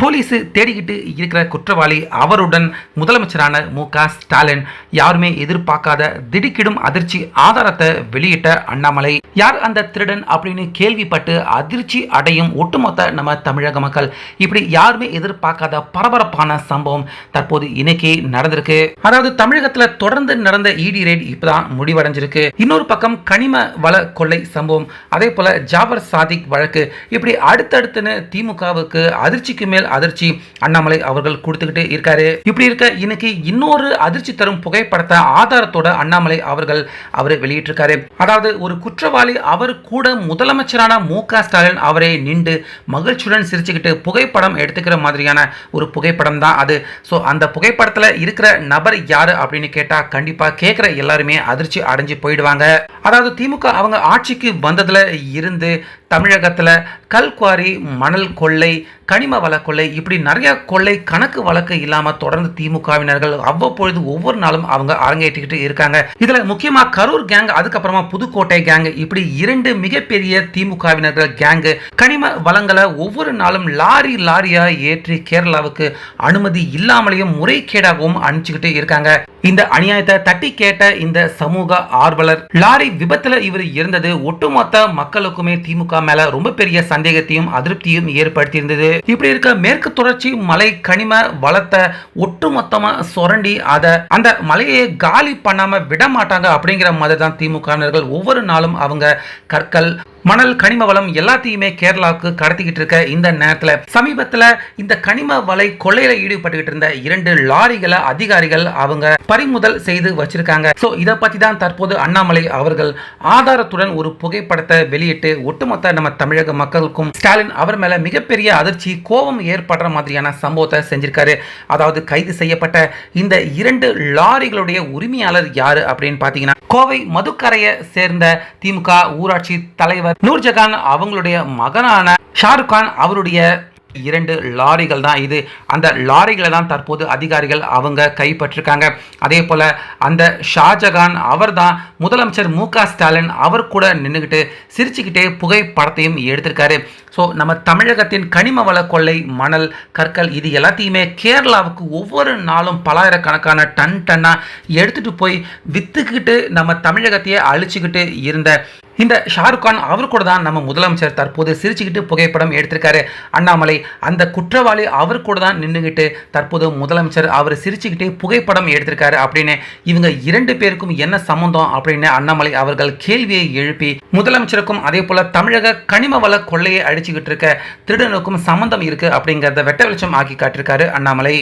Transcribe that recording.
Police தேடிக்கிட்டு இருக்கிற குற்றவாளி அவருடன் முதலமைச்சரான மு க ஸ்டாலின் யாருமே எதிர்பார்க்காத திடுக்கிடும் அதிர்ச்சி ஆதாரத்தை வெளியிட்ட அண்ணாமலை. யார் அந்த திருடன் அப்படின்னு கேள்விப்பட்டு அதிர்ச்சி அடையும் ஒட்டுமொத்த நம்ம தமிழக மக்கள். இப்படி யாருமே எதிர்பார்க்காத பரபரப்பான சம்பவம் தற்போது இன்னைக்கு நடந்திருக்கு. அதாவது தமிழகத்துல தொடர்ந்து நடந்த இடி ரெய்ட் இப்பதான் முடிவடைஞ்சிருக்கு. இன்னொரு பக்கம் கனிம வள கொள்ளை சம்பவம் அதே போல ஜாபர் சாதிக் வழக்கு. இப்படி அடுத்தடுத்துன்னு திமுகவுக்கு அதிர்ச்சிக்கு மேல் அதிர்ச்சி அண்ணாமலை அவர்கள் கொடுத்துக்கிட்டு இருக்காரு. இப்படி இருக்க இன்னைக்கு இன்னொரு அதிர்ச்சி தரும் புகைப்படத்தை ஆதாரத்தோட அண்ணாமலை அவர்கள் அவர் வெளியிட்டிருக்காரு. அதாவது ஒரு குற்றவாளி அவர் கூட முதலமைச்சரான மு ஸ்டாலின் அவரை நின்று மகிழ்ச்சியுடன் சிரிச்சுக்கிட்டு புகைப்படம் எடுத்துக்கிற மாதிரியான ஒரு புகைப்படம் தான் அது. ஸோ அந்த புகைப்படத்தில் இருக்கிற நபர் யாரு அப்படின்னு கேட்டால் கண்டிப்பாக கேட்குற எல்லாருமே அதிர்ச்சி அடைஞ்சு போயிடுவாங்க. அதாவது திமுக அவங்க ஆட்சிக்கு வந்ததுல இருந்து தமிழகத்தில் கல்குவாரி மணல் கொள்ளை கனிம வள கொள்ளை இப்படி நிறைய கொள்ளை கணக்கு வழக்கு இல்லாமல் தொடர்ந்து திமுகவினர்கள் அவ்வப்பொழுது ஒவ்வொரு நாளும் அவங்க அரங்கேற்றிக்கிட்டு இருக்காங்க. இதில் முக்கியமாக கரூர் கேங் அதுக்கப்புறமா புதுக்கோட்டை கேங் இப்படி இரண்டு மிகப்பெரிய திமுகவினர்கள் கேங்கு கனிம வளங்களை ஒவ்வொரு நாளும் லாரி லாரியா ஏற்றி கேரளாவுக்கு அனுமதி இல்லாமலேயும் முறைகேடாகவும் அனுப்பிச்சுக்கிட்டு இருக்காங்க. இந்த அநியாயத்தை தட்டி கேட்ட இந்த சமூக ஆர்வலர். லாரி விபத்துல இவர் இருந்தது ஒட்டுமொத்த மக்களுக்குமே திமுக மேல ரொம்ப பெரிய சந்தேகத்தையும் அதிருப்தியும் ஏற்படுத்தியிருந்தது. இப்படி இருக்க மேற்கு தொடர்ச்சி மலை கனிம வளத்தை ஒட்டுமொத்தமா சுரண்டி அதை அந்த மலையை காலி பண்ணாம விட மாட்டாங்க அப்படிங்கிற மாதிரி தான் திமுகவினர்கள் ஒவ்வொரு நாளும் அவங்க கற்கள் மணல் கனிம வளம் எல்லாத்தையுமே கேரளாவுக்கு கடத்திக்கிட்டு இருக்க இந்த நேரத்தில் சமீபத்தில் இந்த கனிம வலை கொள்ளையில ஈடுபட்டுக்கிட்டு இருந்த இரண்டு லாரிகளை அதிகாரிகள் அவங்க பறிமுதல் செய்து வச்சிருக்காங்க. ஸோ இதை பற்றி தான் தற்போது அண்ணாமலை அவர்கள் ஆதாரத்துடன் ஒரு புகைப்படத்தை வெளியிட்டு ஒட்டுமொத்த நம்ம தமிழக மக்களுக்கும் ஸ்டாலின் அவர் மேல மிகப்பெரிய அதிர்ச்சி கோபம் ஏற்படுற மாதிரியான சம்பவத்தை செஞ்சிருக்காரு. அதாவது கைது செய்யப்பட்ட இந்த இரண்டு லாரிகளுடைய உரிமையாளர் யாரு அப்படின்னு பார்த்தீங்கன்னா கோவை மதுக்கரையை சேர்ந்த திமுக ஊராட்சி தலைவர் நூர்ஜகான் அவங்களுடைய மகனான ஷாருக் கான் அவருடைய இரண்டு லாரிகள் தான் இது. அந்த லாரிகளை தான் தற்போது அதிகாரிகள் அவங்க கைப்பற்றிருக்காங்க. அதே போல் அந்த ஷாஜகான் அவர் தான் முதலமைச்சர் மு க ஸ்டாலின் அவர் கூட நின்றுக்கிட்டு சிரிச்சுக்கிட்டே புகைப்படத்தையும் எடுத்திருக்காரு. ஸோ நம்ம தமிழகத்தின் கனிம வள கொள்ளை மணல் கற்கள் இது எல்லாத்தையுமே கேரளாவுக்கு ஒவ்வொரு நாளும் பலாயிரக்கணக்கான டன் டன்னாக எடுத்துகிட்டு போய் விற்றுக்கிட்டு நம்ம தமிழகத்தையே அழிச்சுக்கிட்டு இருந்த இந்த ஷாருக் கான் அவர் கூட தான் நம்ம முதலமைச்சர் தற்போது சிரிச்சுக்கிட்டு புகைப்படம் எடுத்திருக்காரு. அண்ணாமலை அந்த குற்றவாளி அவர் கூட தான் நின்றுக்கிட்டு தற்போது முதலமைச்சர் அவர் சிரிச்சுக்கிட்டே புகைப்படம் எடுத்திருக்காரு அப்படின்னு இவங்க இரண்டு பேருக்கும் என்ன சம்பந்தம் அப்படின்னு அண்ணாமலை அவர்கள் கேள்வியை எழுப்பி முதலமைச்சருக்கும் அதே போல தமிழக கனிம வள கொள்ளையை அழிச்சுக்கிட்டு இருக்க திருடனுக்கும் சம்பந்தம் இருக்கு அப்படிங்கிறத வெட்ட வெளிச்சம் ஆக்கி காட்டிருக்காரு அண்ணாமலை.